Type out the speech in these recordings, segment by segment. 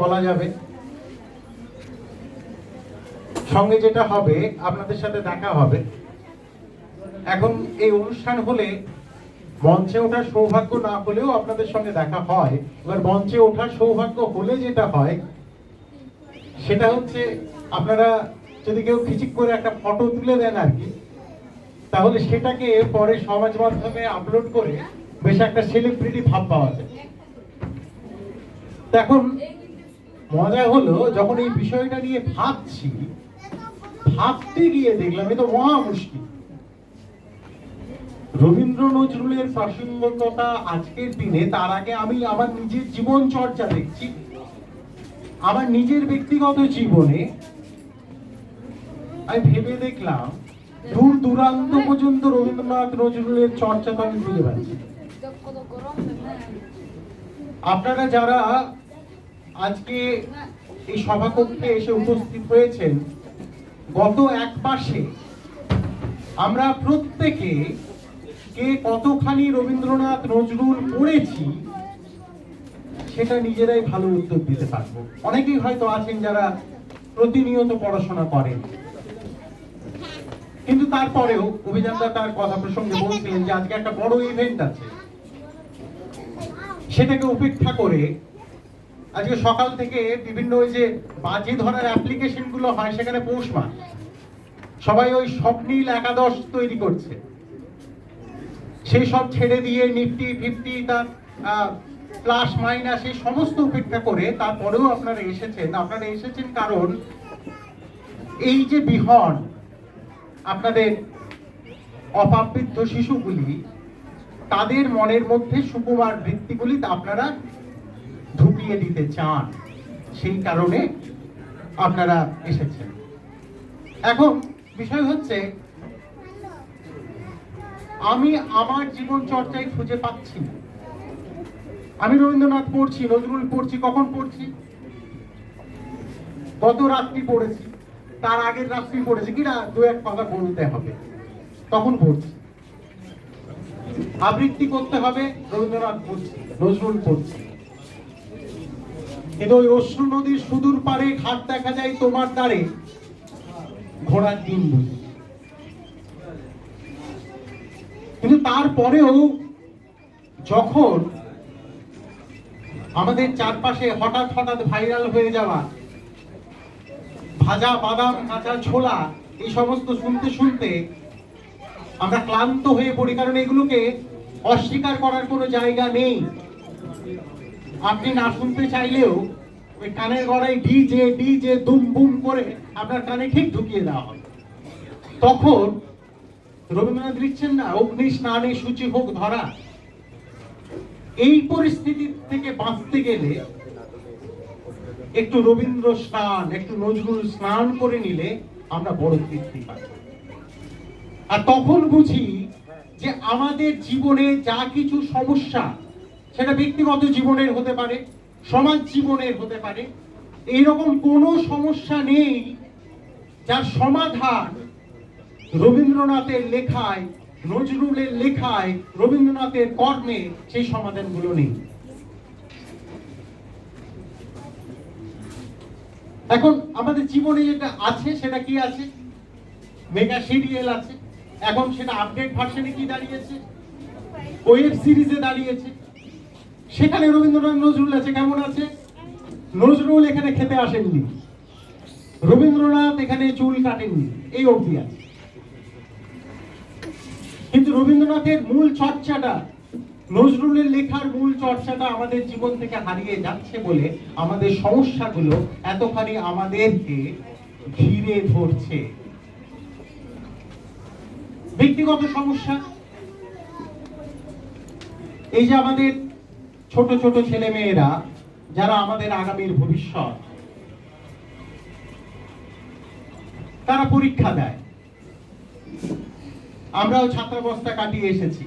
বলা যাবে। সঙ্গে যেটা হবে, আপনাদের সাথে দেখা হবে। এখন এই অনুষ্ঠান হলে মঞ্চে ওঠার সৌভাগ্য না হলেও আপনাদের সঙ্গে দেখা হয়। এবার মঞ্চে ওঠার সৌভাগ্য হলে যেটা হয়, সেটা হচ্ছে আপনারা যদি কেউ খিচিক করে একটা ফটো তুলে দেন আর কি, তাহলে সেটাকে পরে সমাজ মাধ্যমে আপলোড করে বেশ একটা সেলিব্রিটি ভাব পাওয়া যায়। এখন মজা হলো যখন এই বিষয়টা নিয়ে ভাবছি, ভাবতে গিয়ে দেখলাম, এ তো মহা মুশকিল। রবীন্দ্র নজরুলের প্রাসঙ্গিকতা আজকের দিনে, তার আগে আমি আমার নিজের জীবন চর্চা দেখছি। আমার নিজের ব্যক্তিগত জীবনে আমি ভেবে দেখলাম, দূর দূরান্ত পর্যন্ত রবীন্দ্রনাথ নজরুলের চর্চা তো আমি খুঁজে পাচ্ছি। আপনারা যারা আজকে এই সভাকক্ষে এসে উপস্থিত হয়েছেন গত এক মাসে আমরা প্রত্যেকে কে কতখানি রবীন্দ্রনাথ নজরুল পড়েছি সেটা নিজেরাই ভালো উত্তর দিতে পারব। অনেকেই হয়তো আছেন যারা প্রতিনিয়ত পড়াশোনা করেন। কিন্তু তারপরেও অভিযানদা তার কথা প্রসঙ্গে বলছিলেন যে আজকে একটা বড় ইভেন্ট আছে। সেটাকে উপেক্ষা করে আজকে সকাল থেকে বিভিন্ন ওই যে বাজি ধরার অ্যাপ্লিকেশনগুলো হয়, সেখানে পৌষ মাস। সবাই ওই স্বপ্নীল একাদশ তৈরি করছে। সেই সব ছেড়ে দিয়ে নিফটি, ফিফটি, তার প্লাস, মাইনাস, এই সমস্ত উপেক্ষা করে তারপরেও আপনারা এসেছেন। আপনারা এসেছেন কারণ এই যে বিহন, আপনাদের অপাবৃদ্ধ শিশুগুলি, তাদের মনের মধ্যে সুকুমার বৃত্তিগুলি আপনারা ঢুকিয়ে দিতে চান, সেই কারণে আপনারা এসেছেন। এখন বিষয় হচ্ছে, আমি আমার জীবন চর্চায় খুঁজে পাচ্ছি আমি রবীন্দ্রনাথ পড়ছি, নজরুল পড়ছি, কখন পড়ছি? গত রাত্রি পড়েছি, তার আগের রাত্রি পড়েছি। কিনা দু এক কথা বলতে হবে। তখন পড়ছি। আবৃত্তি করতে হবে, রবীন্দ্রনাথ পড়ছি, নজরুল পড়ছি। কিন্তু নদীর সুদূর পারে ঘাট দেখা যায় তোমার দ্বারে। ঘোড়ার দিন কিন্তু তারপরেও যখন আমাদের চারপাশে হঠাৎ হঠাৎ ভাইরাল হয়ে যাওয়া, ভাজা বাদাম, কাঁচা ছোলা, এই সমস্ত শুনতে শুনতে আমরা ক্লান্ত হয়ে পড়ি, কারণ এগুলোকে অস্বীকার করার কোনো জায়গা নেই। আপনি না শুনতে চাইলেও ওই কানের গড়াই ডিজে ডিজে, দুম, বুম করে আপনার কানে ঠিক ঢুকিয়ে দেওয়া হয়। তখন রবীন্দ্রনাথ লিখছেন না, অগ্নি স্নানে সূচি হোক ধরা। এই পরিস্থিতি থেকে বাঁচতে গেলে একটু রবীন্দ্র স্নান, একটু নজরুল স্নান করে নিলে আমরা বড় তৃপ্তি পাই। আর তখন বুঝি যে আমাদের জীবনে যা কিছু সমস্যা সেটা ব্যক্তিগত জীবনের হতে পারে, সমাজ জীবনের হতে পারে। এইরকম কোনো সমস্যা নেই যার সমাধান রবীন্দ্রনাথের লেখায়, নজরুলের লেখায়, রবীন্দ্রনাথের কর্মে সেই সমাধানগুলো নেই। এখন আমাদের জীবনে যেটা আছে, সেটা কি আছে? মেগা সিরিয়াল আছে। এখন সেটা আপডেট ভার্সনে কি দাঁড়িয়েছে? ওয়েব সিরিজে দাঁড়িয়েছে। সেখানে রবীন্দ্রনাথ নজরুল আছে, কেমন আছে? নজরুল এখানে খেতে আসেননি। রবীন্দ্রনাথ এখানে চুল কাটেননি, এই অবধি আছে। কিন্তু রবীন্দ্রনাথের মূল চর্চাটা, নজরুলের লেখার মূল চর্চাটা আমাদের জীবন থেকে হারিয়ে যাচ্ছে বলে আমাদের সমস্যাগুলো এতখানি আমাদেরকে ঘিরে ধরছে। ব্যক্তিগত সমস্যা, এই যে আমাদের ছোট ছোট ছেলে মেয়েরা যারা আমাদের আগামীর ভবিষ্যৎ, তারা পরীক্ষা দেয়। আমরাও ছাত্রাবস্থা কাটিয়ে এসেছি।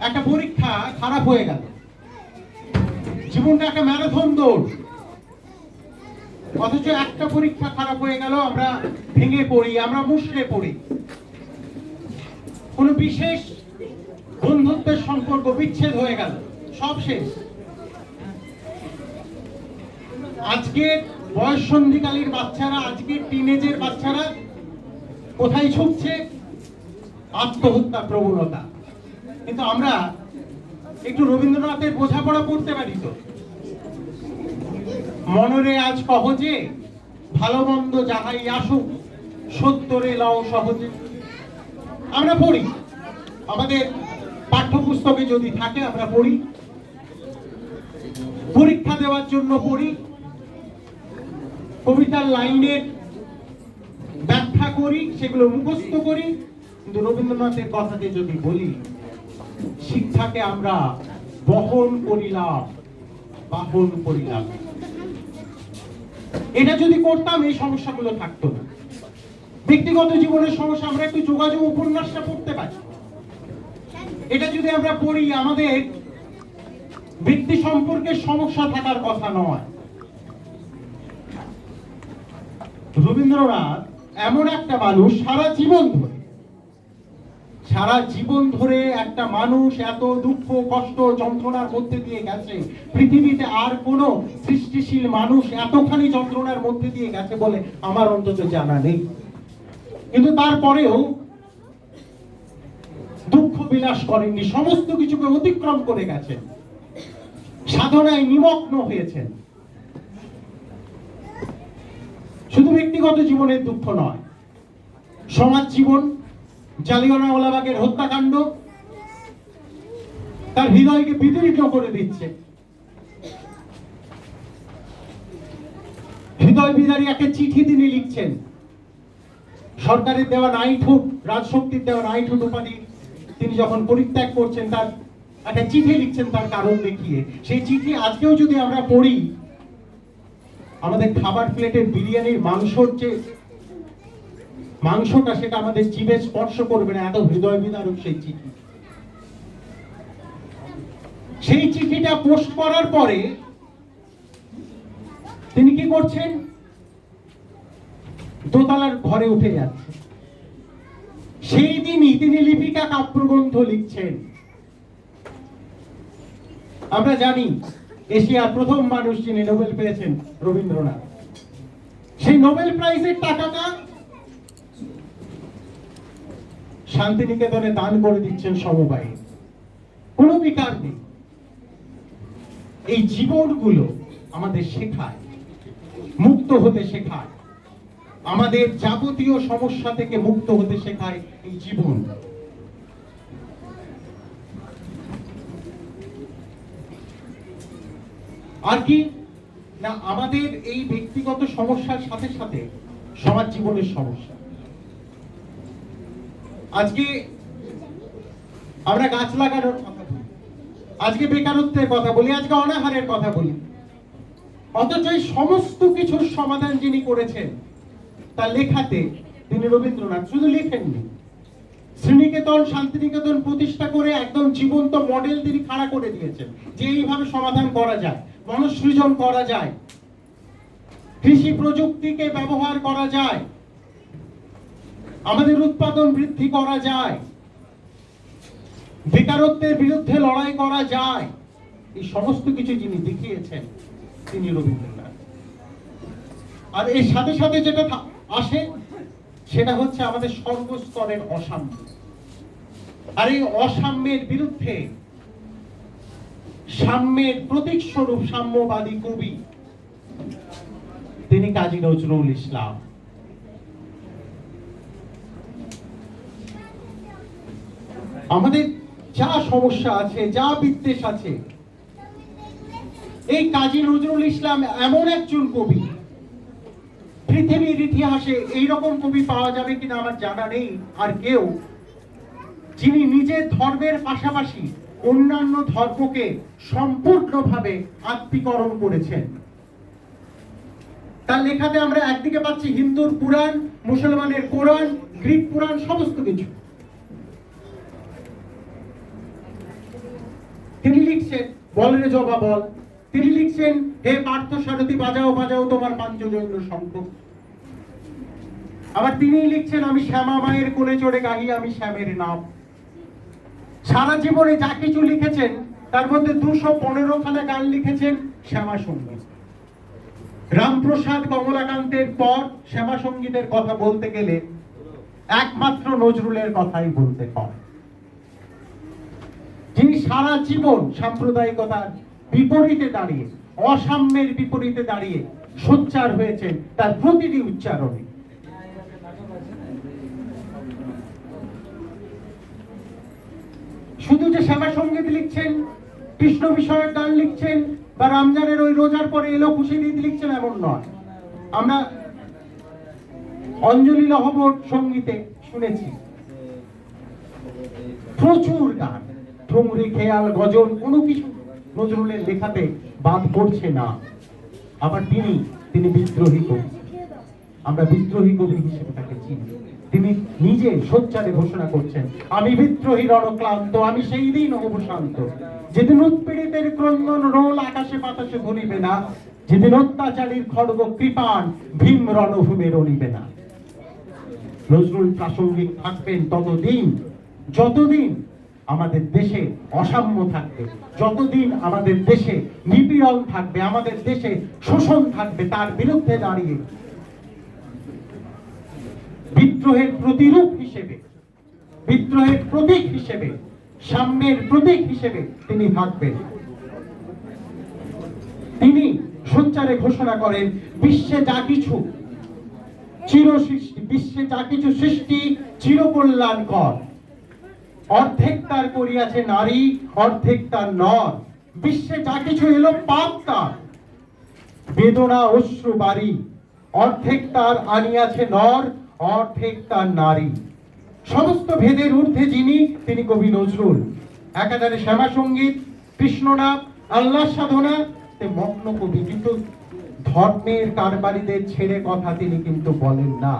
একটা পরীক্ষা খারাপ হয়ে গেল। জীবনটা একটা ম্যারাথন দৌড়। অথচ একটা পরীক্ষা খারাপ হয়ে গেল, আমরা ভেঙে পড়ি, আমরা মুশড়ে পড়ি। কোনো বিশেষ বন্ধুত্বের সম্পর্ক বিচ্ছেদ হয়ে গেল। সব শেষ। আজকের বয়স সন্ধিকালীর বাচ্চারা আজকের টিনেজের বাচ্চারা কোথায় ছুটছে? আত্মহত্যা প্রবণতা। কিন্তু আমরা একটু রবীন্দ্রনাথের বোঝাপড়া পড়তে পারি তো। মনরে আজ কহজে ভালো মন্দ যাহাই আসুক, সত্যরে লও সহজে। আমরা পড়ি। আমাদের পাঠ্যপুস্তকে যদি থাকে, আমরা পড়ি। পরীক্ষা দেওয়ার জন্য পড়ি। কবিতার লাইনের ব্যাখ্যা করি, সেগুলো মুখস্থ করি। কিন্তু রবীন্দ্রনাথের কথাতে যদি বলি, শিক্ষাকে আমরা বহন করিলাম, বাহন করিলাম। এটা যদি করতাম, এই সমস্যাগুলো থাকতো না। ব্যক্তিগত জীবনের সমস্যা, আমরা একটু যোগাযোগ উপন্যাসটা পড়তে পারি। এটা যদি আমরা পড়ি, আমাদের ব্যক্তি সম্পর্কে সমস্যা থাকার কথা নয়। রবীন্দ্রনাথ এমন একটা মানুষ সারা জীবন ধরে। সারা জীবন ধরে একটা মানুষ এত দুঃখ, কষ্ট, যন্ত্রণার মধ্যে দিয়ে গেছে। পৃথিবীতে আর কোন সৃষ্টিশীল মানুষ এতখানি যন্ত্রণার মধ্যে দিয়ে গেছে বলে আমার অন্তত জানা নেই। কিন্তু তারপরেও দুঃখ বিলাস করেননি, সমস্ত কিছুকে অতিক্রম করে গেছেন। সাধনায় নিমগ্ন হয়েছেন। শুধু ব্যক্তিগত জীবনের দুঃখ নয়, সমাজ জীবন, জালিয়ানওয়ালাবাগের হত্যাকাণ্ড, তার হৃদয়কে বিদীর্ণ করে দিচ্ছে। হৃদয় বিদারী একটা চিঠি তিনি লিখছেন। সরকারের দেওয়া নাইটহুড, রাজশক্তির দেওয়া নাইটহুড উপাধি তিনি যখন পরিত্যাগ করছেন, তার একটা চিঠি লিখছেন তার কারণ দেখিয়ে। সেই চিঠি আজকেও যদি আমরা পড়ি, আমাদের খাবার প্লেটের বিরিয়ানির মাংসর যে মাংসটা, সেটা আমাদের জিভে স্পর্শ করবে না, এত হৃদয় বিদারক সেই চিঠি। সেই চিঠিটা পোস্ট করার পরে তিনি কি করছেন? দোতলার ঘরে উঠে যাচ্ছে সেই দিনই তিনি লিপিকা কাব্যগ্রন্থ লিখছেন। আমরা জানি এশিয়ার প্রথম মানুষ যিনি নোবেল পেয়েছেন রবীন্দ্রনাথ। সেই নোবেল প্রাইজের টাকাটা শান্তিনিকেতনে দান করে দিচ্ছেন সমবায়ে। কোনো বিকার নেই। এই জীবনগুলো আমাদের শেখায়, মুক্ত হতে শেখায়। আমাদের যাবতীয় সমস্যা থেকে মুক্ত হতে শেখায় এই জীবন। আর কি? না, আমাদের এই ব্যক্তিগত সমস্যার সাথে সাথে সমাজ জীবনের সমস্যা। আজকে আমরা গাছ লাগানোর কথা বলি। আজকে বেকারত্বের কথা বলি, আজকে অনাহারের কথা বলি। অথচ এই সমস্ত কিছুর সমাধান যিনি করেছেন, তার লেখাতে তিনি রবীন্দ্রনাথ শুধু লেখেননি। শ্রীনিকেতন শান্তিনিকেতন প্রতিষ্ঠা করে একদম জীবন্ত মডেল তিনি খাড়া করে দিয়েছেন যে এইভাবে সমাধান করা যায়। মনসৃজন করা যায়। কৃষি প্রযুক্তিকে ব্যবহার করা যায়। আমাদের উৎপাদন বৃদ্ধি করা যায়। বেকারত্বের বিরুদ্ধে লড়াই করা যায়। এই সমস্ত কিছু যিনি দেখিয়েছেন, তিনি রবীন্দ্রনাথ। আর এর সাথে সাথে যেটা আসে, সেটা হচ্ছে আমাদের সর্বস্তরের অসাম্য। আর এই অসাম্যের বিরুদ্ধে সাম্যের প্রতীক স্বরূপ সাম্যবাদী কবি। তিনি কাজী নজরুল ইসলাম। আমাদের যা সমস্যা আছে, যা বিদ্বেষ আছে, এই কাজী নজরুল ইসলাম এমন একজন কবি। পৃথিবীর ইতিহাসে এইরকম কবি পাওয়া যাবে কিনা আমার জানা নেই, আর কেউ। যিনি নিজের ধর্মের পাশাপাশি অন্যান্য ধর্মকে সম্পূর্ণভাবে আত্মীকরণ করেছেন। তার লেখাতে আমরা একদিকে পাচ্ছি হিন্দুর পুরাণ, মুসলমানের কোরআন, গ্রিক পুরাণ, সমস্ত কিছু। তিনি লিখছেন, বল রে জবা বল। তিনি লিখছেন, হে পার্থ সারথী, বাজাও বাজাও তোমার পাঞ্চজন্য শঙ্খ। আবার তিনি লিখছেন, আমি শ্যামা মায়ের কোলে চড়ে গাহি, আমি শ্যামের নাম। সারা জীবনে যা কিছু লিখেছেন, তার মধ্যে দুশো পনেরো খানা গান লিখেছেন শ্যামা সংগীত রামপ্রসাদ কমলাকান্তের পর শ্যামা সঙ্গীতের কথা বলতে গেলে একমাত্র নজরুলের কথাই বলতে হয়। যিনি সারা জীবন সাম্প্রদায়িকতার বিপরীতে দাঁড়িয়ে, অসাম্যের বিপরীতে দাঁড়িয়ে সোচ্চার হয়েছেন, তার প্রতিটি উচ্চারণে। শুধু যে শ্যামা সংগীত লিখছেন, কৃষ্ণ বিষয়ক গান লিখছেন বা রমজানের ওই রোজার পরে এলো খুশি ঈদ লিখছেন এমন নয়। আমরা অঞ্জলি নহবর সঙ্গীতে শুনেছি। প্রচুর গান, ঠুমরি, খেয়াল, গজল, কোনো কিছু নজরুলের লেখাতে বাদ পড়ছে না। আবার তিনি তিনি বিদ্রোহী কবি। আমরা বিদ্রোহী কবি হিসেবে তাকে চিনি। তিনি নিজে সোচ্চারে ঘোষণা করছেন, আমি বিদ্রোহী, রণক্লান্ত, আমি সেই দিন হব শান্ত। যেদিন উৎপীড়িতের ক্রন্দন রোল আকাশে বাতাসে ধরিবে না, যেদিন অত্যাচারীর খড়গ কৃপান ভীম রণভূমে রণিবে না। নজরুল প্রাসঙ্গিক থাকবেন ততদিন, যতদিন আমাদের দেশে অসাম্য থাকবে, যতদিন আমাদের দেশে নিপীড়ন থাকবে, আমাদের দেশে শোষণ থাকবে, তার বিরুদ্ধে দাঁড়িয়ে বিদ্রোহের প্রতিরূপ হিসেবে, বিদ্রোহের প্রতীক হিসেবে, সাম্যের প্রতীক হিসেবে তিনি থাকবেন। তিনি সোচ্চারে ঘোষণা করেন, বিশ্বে যা কিছু চির সৃষ্টি বিশ্বে যা কিছু সৃষ্টি চির কল্যাণকর অর্ধেক তার করিয়াছে নারী, অর্ধেক তার নর। বিশ্বে যা কিছু এলো পাপ তার। বেদনা, অশ্রু, বাড়ি, অর্ধেক তার আনিয়াছে নর অর্ধেক তার নারী। সমস্ত ভেদের ঊর্ধ্বে যিনি, তিনি কবি নজরুল। একাধারে শ্যামা সংগীত কৃষ্ণনাথ আল্লাহ সাধনা মগ্ন কবি। কিন্তু ধর্মের কারবারিদের ছেড়ে কথা তিনি কিন্তু বলেন না।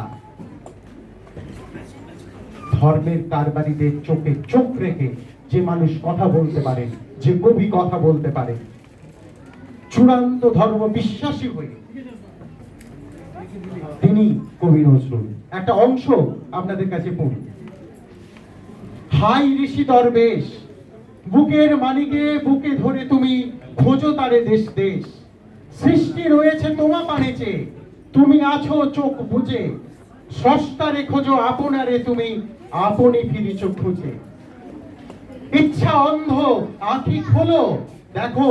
ধর্মের কারবারিদের চোখে চোখ রেখে যে মানুষ কথা বলতে পারে, যে কবি কথা বলতে পারে, চূড়ান্ত ধর্ম বিশ্বাসী হয়ে তিনি কবি নজরুল। একটা অংশ আপনাদের কাছে পড়ি। হাই ঋষি দরবেশ, বুকের মানিকে বুকে ধরে তুমি খোঁজো তারে দেশ দেশ। সৃষ্টি রয়েছে তোমা পানেছে তুমি আছো চোখ বুঝে স্রষ্টারে খোঁজো আপনারে তুমি, আপনি ফিরিছ খুঁজে। ইচ্ছা অন্ধ, আঁখি খোলো, দেখো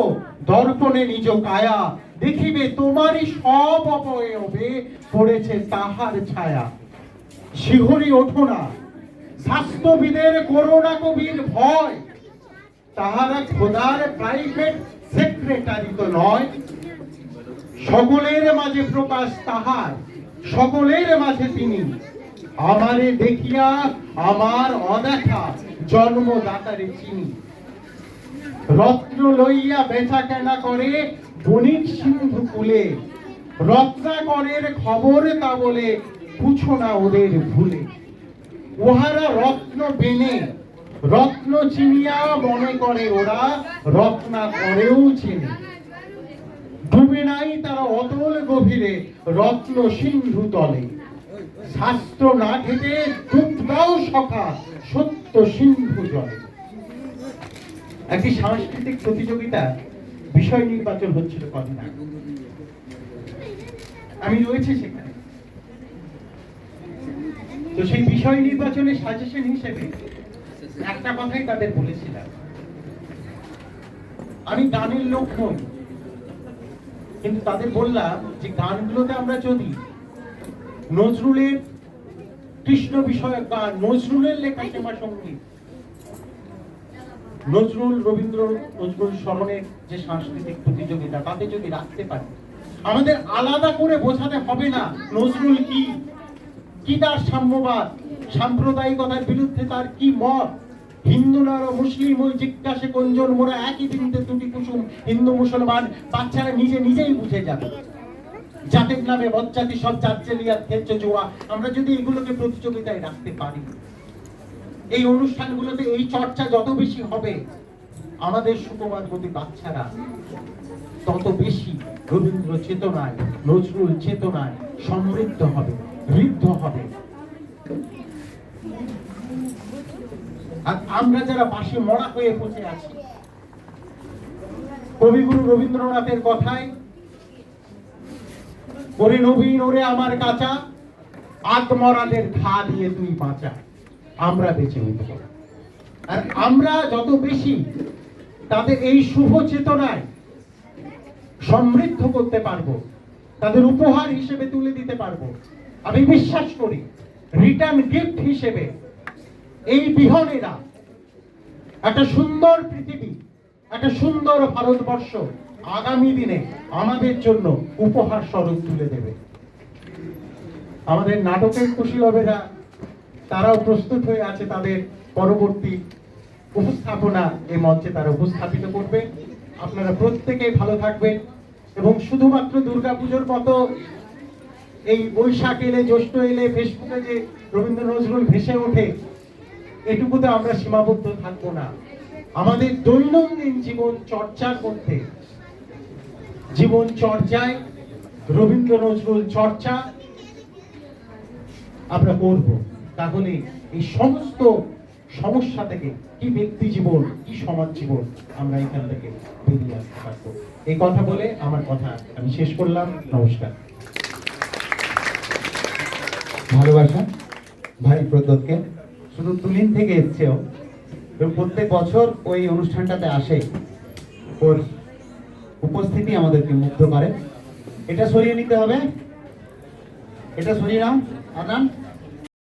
দর্পণে নিজ কায়া। দেখিবে তোমারই সব অবয়বে পড়েছে তাহার ছায়া। শিহরি ওঠো না। স্বাস্থ্যবিদের করোনা কবির ভয়। তাহারা খোদার প্রাইভেট সেক্রেটারি তো নয়। সকলের মাঝে প্রকাশ তাহার, সকলের মাঝে তিনি। আমারে দেখিয়া আমার অদেখা জন্মদাতারে চিনি। রত্ন লইয়া বেচা কেনা করে বণিক সিন্ধু কুলে। রত্নাকরের খবর তা বলে পুছো না ওদের ভুলে। উহারা রত্ন বেনে, রত্ন চিনিয়া মনে করে ওরা, রত্না করেও চিনে। ডুবে নাই তারা অতল গভীরে, রত্ন সিন্ধু তলে। শাস্ত্র না ঘেটে ডুবদাও সখা, সত্য সিন্ধু জলে। একটি সাংস্কৃতিক প্রতিযোগিতা, বিষয় নির্বাচন হচ্ছিল কদিন আমি রয়েছে সেখানে। তো সেই বিষয় নির্বাচনের সাজেশন হিসেবে একটা কথাই তাদের বলেছিলাম। আমি গানের লোক নই কিন্তু তাদের বললাম যে গানগুলোতে আমরা যদি নজরুলের কৃষ্ণ বিষয়ক গান নজরুলের লেখা সীমা সংগীত নজরুল রবীন্দ্র, নজরুল স্মরণের যে সাংস্কৃতিক প্রতিযোগিতা, তাতে যদি রাখতে পারি, আমাদের আলাদা করে বোঝাতে হবে না নজরুল কি। কি তার সাম্যবাদ? সাম্প্রদায়িকতার বিরুদ্ধে তার কি মত? হিন্দু নর মুসলিম ওই জিজ্ঞাসে কোনজন মোরা একই দিনতে দুটি কুসুম হিন্দু মুসলমান বাচ্চারা নিজে নিজেই বুঝে যাবে। জাতির নামে বজ্জাতি সব জাতজেলিয়া খেলছে জোয়া। আমরা যদি এগুলোকে প্রতিযোগিতায় রাখতে পারি, এই অনুষ্ঠানগুলোতে এই চর্চা যত বেশি হবে, আমাদের সুকুমার প্রতি বাচ্চারা তত বেশি রবীন্দ্র চেতনায়, নজরুল চেতনায় সমৃদ্ধ হবে। ঋদ্ধ হবে। আর আমরা যারা পাশে মরা হয়ে বসে আছি, কবিগুরু রবীন্দ্রনাথের কথায়, ওরে নবীন, ওরে আমার কাঁচা, আত্মরাদের ঘা দিয়ে তুই বাঁচা। আমরা বেঁচে উঠব। আর আমরা যত বেশি তাদের এই শুভ চেতনায় সমৃদ্ধ করতে পারব, তাদের উপহার হিসেবে তুলে দিতে পারব আমি বিশ্বাস করি রিটার্ন গিফট হিসেবে এই বিহনেরা একটা সুন্দর পৃথিবী, একটা সুন্দর ভারতবর্ষ আগামী দিনে আমাদের জন্য উপহার স্বরূপ তুলে দেবে। আমাদের নাটকের কুশীলবেরা, তারাও প্রস্তুত হয়ে আছে তাদের পরবর্তী উপস্থাপনা এই মঞ্চে তারা উপস্থাপিত করবে। আপনারা প্রত্যেকেই ভালো থাকবেন এবং শুধুমাত্র দুর্গাপুজোর মতো এই বৈশাখ এলে, জ্যৈষ্ঠ এলে, ফেসবুকে যে রবীন্দ্র নজরুল ভেসে ওঠে, এটুকুতে আমরা সীমাবদ্ধ থাকব না। আমাদের দৈনন্দিন জীবন চর্চার মধ্যে, জীবন চর্চায় রবীন্দ্র নজরুল চর্চা আমরা করব। তাহলে এই সমস্ত সমস্যা থেকে কি ব্যক্তি জীবন, কি সমাজ জীবন আমরা এখান থেকে বেরিয়ে আসতে পারব? এই কথা বলে আমার কথা আমি শেষ করলাম। নমস্কার। ভালোবাসা ভাই প্রদ্যোতকে। শুধু তুলিন থেকে এসছেও প্রত্যেক বছর ওই অনুষ্ঠানটাতে আসে, ওর উপস্থিতি আমাদেরকে মুগ্ধ করে। এটা সরিয়ে নিতে হবে। এটা সরিয়ে নাও, আদান।